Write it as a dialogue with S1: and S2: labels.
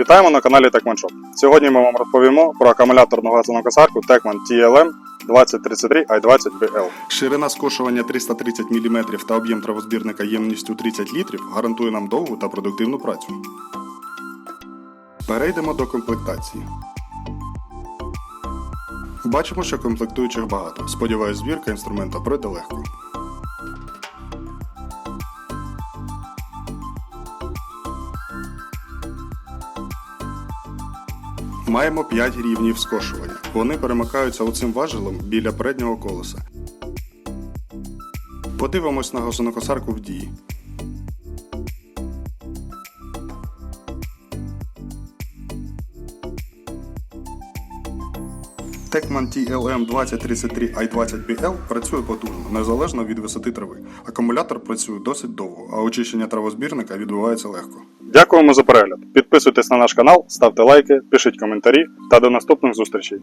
S1: Вітаємо на каналі Techman Сьогодні ми вам розповімо про акумуляторну газонокосарку Techman TLM 2033 i20 BL.
S2: Ширина скошування 330 мм та об'єм травозбірника ємністю 30 літрів гарантує нам довгу та продуктивну працю. Перейдемо до комплектації. Бачимо, що комплектуючих багато. Сподіваюсь, збірка інструмента пройде легко. Маємо 5 рівнів скошування. Вони перемикаються оцим важелем біля переднього колеса. Подивимось на газонокосарку в дії. Techman TLM 2033 i20 BL працює потужно, незалежно від висоти трави. Акумулятор працює досить довго, а очищення травозбірника відбувається легко.
S1: Дякуємо за перегляд. Підписуйтесь на наш канал, ставте лайки, пишіть коментарі та до наступних зустрічей.